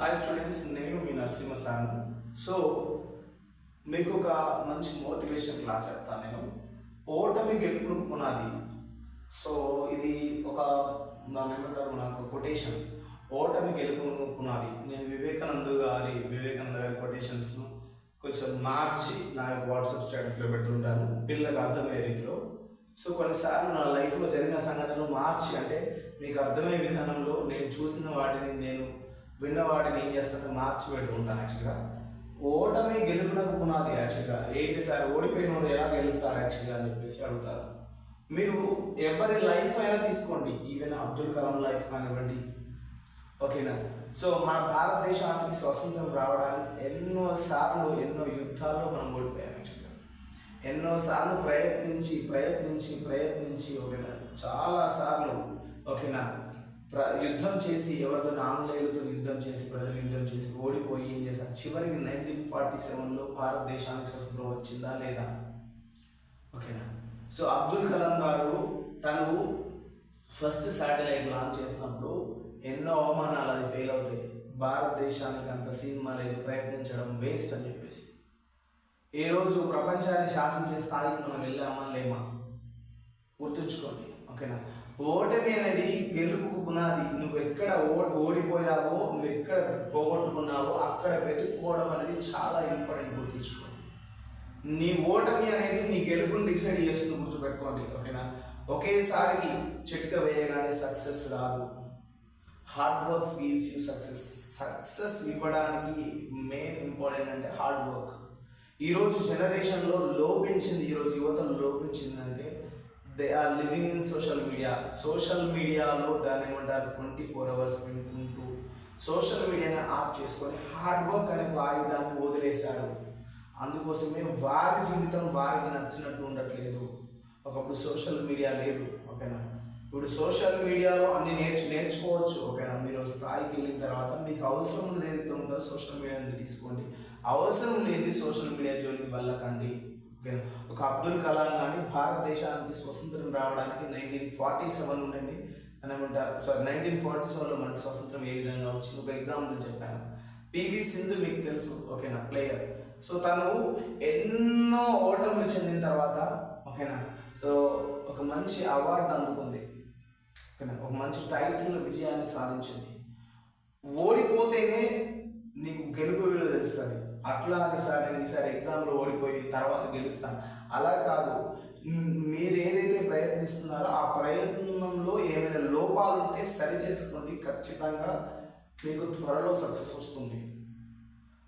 Hi students నేను మీ Narasimha sir so మీకు ఒక మంచి మోటివేషన్ క్లాస్ చెప్తాను నేను. ఓటమి గెలుపును పునాది. సో ఇది ఒక దాని ఏమంటారు? నాకు కొటేషన్ ఓటమి గెలుపును పునాది. నేను వివేకానంద గారి వివేకానంద గారి కొటేషన్స్ కొంచెం మార్చి నా యొక్క వాట్సాప్ స్టేటస్లో పెడుతుంటాను. పిల్లలకు అర్థమయ్యే రీతిలో. సో కొన్నిసార్లు నా లైఫ్లో జరిగిన సంఘటనలు మార్చి అంటే మీకు అర్థమయ్యే విధానంలో నేను చూసిన వాటిని నేను విన్నవాటిని ఏం చేస్తానంటే మార్చి పెట్టుకుంటాను యాక్చువల్గా. ఓటమి గెలుపునకు పునాది యాక్చువల్గా. ఏంటి సార్ ఓడిపోయిన వాడు ఎలా గెలుస్తారు యాక్చువల్గా అని చెప్పేసి అడుగుతారు. మీరు ఎవరి లైఫ్ అయినా తీసుకోండి. ఈవెన్ అబ్దుల్ కలాం లైఫ్ కానివ్వండి. ఓకేనా? సో మన భారతదేశానికి స్వతంత్రం రావడానికి ఎన్నో సార్లు ఎన్నో యుద్ధాల్లో మనం ఓడిపోయాం యాక్చువల్గా. ఎన్నోసార్లు ప్రయత్నించి ప్రయత్నించి ప్రయత్నించి ఓకేనా? చాలా సార్లు ఓకేనా? యుద్ధం చేసి ఎవరితో ఆంగ్లేయులతో యుద్ధం చేసి ప్రజలు యుద్ధం చేసి ఓడిపోయి ఏం చేశారు? చివరికి నైన్టీన్ ఫార్టీ సెవెన్లో భారతదేశానికి స్వతంత్రం వచ్చిందా లేదా? ఓకేనా? సో అబ్దుల్ కలాం గారు తను ఫస్ట్ శాటిలైట్ లాంచ్ చేసినప్పుడు ఎన్నో అవమానాలు అది ఫెయిల్ అవుతాయి. భారతదేశానికి అంత సినిమా లేదు ప్రయత్నించడం వేస్ట్ అని చెప్పేసి. ఏ రోజు ప్రపంచాన్ని శాసించే స్థాయికి మనం వెళ్ళామా లేమా? గుర్తుంచుకోండి. ఓకేనా? ఓటమి అనేది గెలుపుకు పునాది. నువ్వు ఎక్కడ ఓ ఓడిపోయావో నువ్వు ఎక్కడ పోగొట్టుకున్నావో అక్కడ వెతుక్కోవడం అనేది చాలా ఇంపార్టెంట్ గుర్తుంచుకోండి నీ ఓటమి అనేది నీ గెలుపుని డిసైడ్ చేస్తుంది గుర్తుపెట్టుకోండి ఓకేనా? ఒకేసారి చిట్క వేయగానే సక్సెస్ రాదు. Hard work gives you success. Success ఇవ్వడానికి మెయిన్ ఇంపార్టెంట్ అంటే హార్డ్ వర్క్. ఈరోజు జనరేషన్లో లోపించింది ఈరోజు యువతలు లోపించిందంటే they are living in social media. Social మీడియాలో దాన్ని ఏమంటారు? ట్వంటీ ఫోర్ అవర్స్ వింటుంటూ సోషల్ మీడియాని ఆప్ చేసుకొని హార్డ్ వర్క్ అనే ఒక ఆయుధాన్ని వదిలేశారు అందుకోసమే వారి జీవితం వారికి నచ్చినట్టు ఉండట్లేదు. ఒకప్పుడు సోషల్ మీడియా లేదు ఓకేనా? ఇప్పుడు సోషల్ మీడియాలో అన్ని నేర్చు నేర్చుకోవచ్చు ఓకేనా? మీరు స్థాయికి వెళ్ళిన తర్వాత మీకు అవసరం ఏదైతే ఉంటుందో సోషల్ మీడియా నుండి తీసుకోండి అవసరం లేని సోషల్ మీడియా జోలికి వెళ్ళకండి. ఓకేనా ఒక అబ్దుల్ కలాం కానీ భారతదేశానికి స్వతంత్రం రావడానికి నైన్టీన్ ఫార్టీ సెవెన్ ఉండండి అని అంటారు సారీ నైన్టీన్ ఫార్టీ సెవెన్లో మనకి స్వతంత్రం ఏ విధంగా వచ్చింది? ఒక ఎగ్జాంపుల్ చెప్పాను. పివి సింధు మీకు తెలుసు ఓకేనా ప్లేయర్ సో తను ఎన్నో ఓటములు చెందిన తర్వాత ఓకేనా సో ఒక మంచి అవార్డు అందుకుంది. ఓకేనా ఒక మంచి టైటిల్ విజయాన్ని సాధించింది. ఓడిపోతేనే నీకు గెలుపు విలువ తెలుస్తుంది అట్లా అనేసారి నేను ఈసారి ఎగ్జామ్లో ఓడిపోయి తర్వాత గెలుస్తాను. అలా కాదు. మీరు ఏదైతే ప్రయత్నిస్తున్నారో ఆ ప్రయత్నంలో ఏమైనా లోపాలు ఉంటే సరి చేసుకోండి. ఖచ్చితంగా మీకు త్వరలో సక్సెస్ వస్తుంది.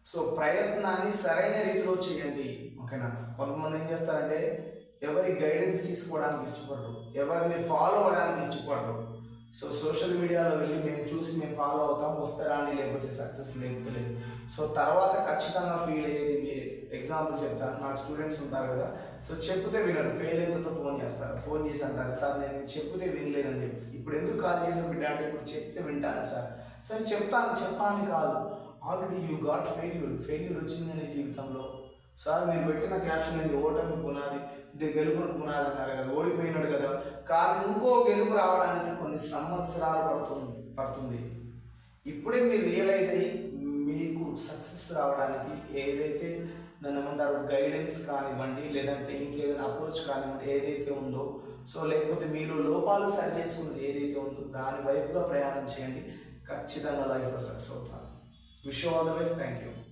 సో ప్రయత్నాన్ని సరైన రీతిలో చేయండి. ఓకేనా? కొంతమంది ఏం చేస్తారంటే ఎవరి గైడెన్స్ తీసుకోవడానికి ఇష్టపడరు. ఎవరిని ఫాలో అవ్వడానికి ఇష్టపడరు. సో సోషల్ మీడియాలో వెళ్ళి మేము చూసి మేము ఫాలో అవుతాం వస్తారా అని లేకపోతే సక్సెస్ లేకపోతే లేదు. సో తర్వాత ఖచ్చితంగా ఫీల్ అయ్యేది మీరు ఎగ్జాంపుల్ చెప్తాను. నాకు స్టూడెంట్స్ ఉంటారు కదా సో చెప్తే వినరు. ఫెయిల్ అయినంత ఫోన్ చేస్తారు. ఫోన్ చేసి అంటారు సార్ నేను చెప్తే వినలేదని చెప్పేసి. ఇప్పుడు ఎందుకు కాల్ చేసిన బిడ్డ అంటే ఇప్పుడు చెప్తే వింటాను సార్. సరే చెప్తాను. చెప్పాను కాదు. Already you got failure failure వచ్చింది నీ జీవితంలో. సార్ మీరు పెట్టిన క్యాప్షన్ ఇది ఓటమి పునాది ఇది గెలుపును పునాది అన్నారు కదా ఓడిపోయినాడు కదా. కానీ ఇంకో గెలుపు రావడానికి కొన్ని సంవత్సరాలు పడుతుంది పడుతుంది. ఇప్పుడే మీరు రియలైజ్ అయ్యి మీకు సక్సెస్ రావడానికి ఏదైతే దాన్ని ఏమంటారు గైడెన్స్ కానివ్వండి లేదంటే ఇంకేదైనా అప్రోచ్ కానివ్వండి ఏదైతే ఉందో సో లేకపోతే మీరు లోపాలు సరి చేసుకున్నది ఏదైతే ఉందో దాని వైపుగా ప్రయాణం చేయండి. ఖచ్చితంగా లైఫ్లో సక్సెస్ అవుతారు wish all the best thank you